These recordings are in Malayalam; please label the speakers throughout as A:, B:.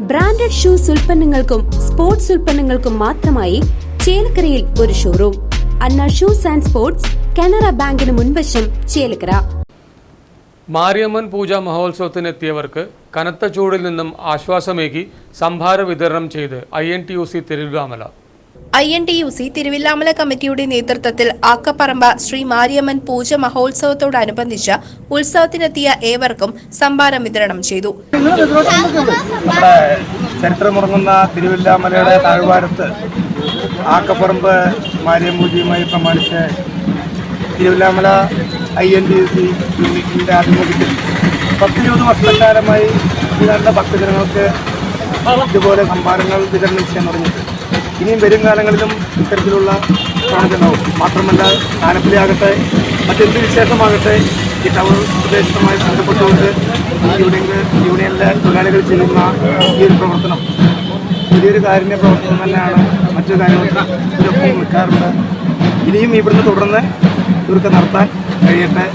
A: ബ്രാൻഡഡ് ഷൂസ് ഉൽപ്പന്നങ്ങൾക്കും സ്പോർട്സ് ഉൽപ്പന്നങ്ങൾക്കും മാത്രമായി ചേലക്കരയിൽ ഒരു showroom Anna shoes and sports Canara ബാങ്കിന് മുൻവശം ചേലക്കര.
B: മാരിയമ്മൻ പൂജ മഹോത്സവത്തിനെത്തിയവർക്ക് കനത്ത ചൂടിൽ നിന്നും ആശ്വാസമേകി സംഭാര വിതരണം ചെയ്ത് I N T U C Thiruvilwamala
C: I N T U C Thiruvilwamala കമ്മിറ്റിയുടെ നേതൃത്വത്തിൽ ആക്കപ്പറമ്പ ശ്രീ മാരിയമ്മൻ പൂജ മഹോത്സവത്തോടനുബന്ധിച്ച് ഉത്സവത്തിനെത്തിയ ഏവർക്കും സംഭാരം വിതരണം ചെയ്തു.
D: നമ്മുടെ ചരിത്രമുറങ്ങുന്ന തിരുവില്ലാമലയുടെ താഴ്വാരത്ത് ആക്കപ്പറമ്പ് മാരിയം പൂജയുമായി പ്രമാണിച്ച് Thiruvilwamala I N T U C യൂണിറ്റിന്റെ ആഭിമുഖ്യത്തിൽ പത്തിരുപത് വർഷക്കാലമായി ഭക്തജനങ്ങൾക്ക് ഇതുപോലെ സംഭാരങ്ങൾ വിതരണം ചെയ്യാൻ തുടങ്ങിയിട്ട് ഇനിയും വരും കാലങ്ങളിലും ഇത്തരത്തിലുള്ള സാഹചര്യമാവും മാത്രമല്ല ആലപ്പുഴ ആകട്ടെ മറ്റെന്ത് വിശേഷമാകട്ടെ ഈ ടൗൺ പ്രദേശവുമായി ബന്ധപ്പെട്ടുകൊണ്ട് യൂണിയൻ യൂണിയനിലെ തൊഴിലാളികൾ ചെയ്യുന്ന ഈ ഒരു പ്രവർത്തനം വലിയൊരു കാരുണ്യ പ്രവർത്തനം തന്നെയാണ് മറ്റു കാര്യങ്ങൾക്ക് നിൽക്കാറുണ്ട്. ഇനിയും ഇവിടുന്ന് തുടർന്ന് ഇവർക്ക് നടത്താൻ കഴിയട്ടെ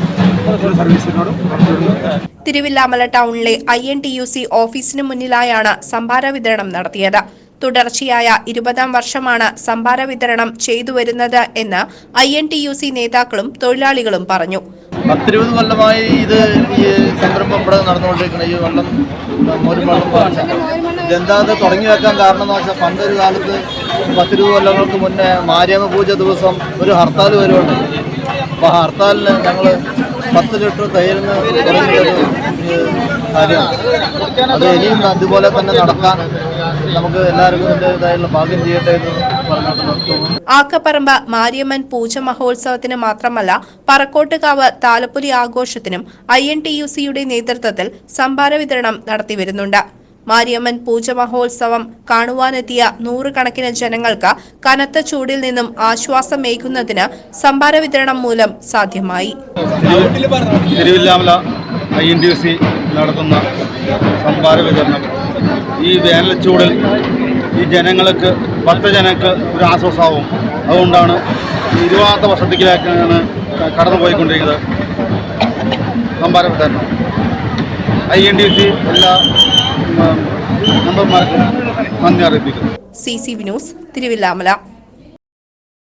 C: തിരുവില്ലാമല ടൗണിലെ I N T U C ഓഫീസിന് മുന്നിലായാണ് സംഭാര വിതരണം നടത്തിയത്. തുടർച്ചയായ ഇരുപതാം വർഷമാണ് സംഭാര വിതരണം ചെയ്തു വരുന്നത് എന്ന് I N T U C നേതാക്കളും തൊഴിലാളികളും പറഞ്ഞു.
E: പത്തിരുപത് കൊല്ലമായി ഇത് ഈ സംരംഭം ഇവിടെ നടന്നുകൊണ്ടിരിക്കുന്നത് ഈ വെള്ളം ഒരു വെള്ളം പാർച്ച ഇതെന്താ തുടങ്ങി വെക്കാൻ കാരണം എന്ന് വെച്ചാൽ പണ്ടൊരു കാലത്ത് പത്തിരുപത് കൊല്ലങ്ങൾക്ക് മുന്നേ മാരിയമ്മ പൂജ ദിവസം ഒരു ഹർത്താൽ വരുന്നുണ്ട് അപ്പോൾ ആ ഹർത്താലിന് ഞങ്ങൾ പത്ത് ലിറ്റർ തൈരിന് തുടങ്ങിയൊരു കാര്യമാണ്. അത് ഇനിയും അതുപോലെ തന്നെ നടക്കാൻ നമുക്ക് എല്ലാവർക്കും ഇതിന്റെതായുള്ള ഭാഗ്യം ചെയ്യട്ടെ എന്ന് പറഞ്ഞിട്ട് നിർത്തുന്നു.
C: ആക്കപ്പറമ്പ് മാരിയമ്മൻ പൂജ മഹോത്സവത്തിന് മാത്രമല്ല പറക്കോട്ടുകാവ് താലപ്പൊലി ആഘോഷത്തിനും ഐ എൻ ടി യു സിയുടെ നേതൃത്വത്തിൽ സംഭാര വിതരണം നടത്തിവരുന്നുണ്ട് മാരിയമ്മൻ പൂജ മഹോത്സവം കാണുവാനെത്തിയ നൂറുകണക്കിന് ജനങ്ങൾക്ക് കനത്ത ചൂടിൽ നിന്നും ആശ്വാസമേകുന്നതിന് സംഭാര വിതരണം മൂലം സാധ്യമായി.
F: Thiruvilwamala I N T U C നടത്തുന്ന സംഭാര വിതരണം ഈ വേനൽച്ചൂടിൽ ഈ ജനങ്ങൾക്ക് ഭക്തജനങ്ങൾക്ക് ഒരു ആശ്വാസമാവും. അതുകൊണ്ടാണ് ഇരുപാത്ത ഇരുപതാമത്തെ വർഷത്തിലേക്കാണ് കടന്നുപോയിക്കൊണ്ടിരിക്കുന്നത്. സംഭാരപ്പെട്ട വിതരണം ഐ എൻ ഡി സി എല്ലാ മെമ്പർമാർക്കും നന്ദി അറിയിപ്പിക്കുന്നു.
C: C C Vinos Thiruvilwamala.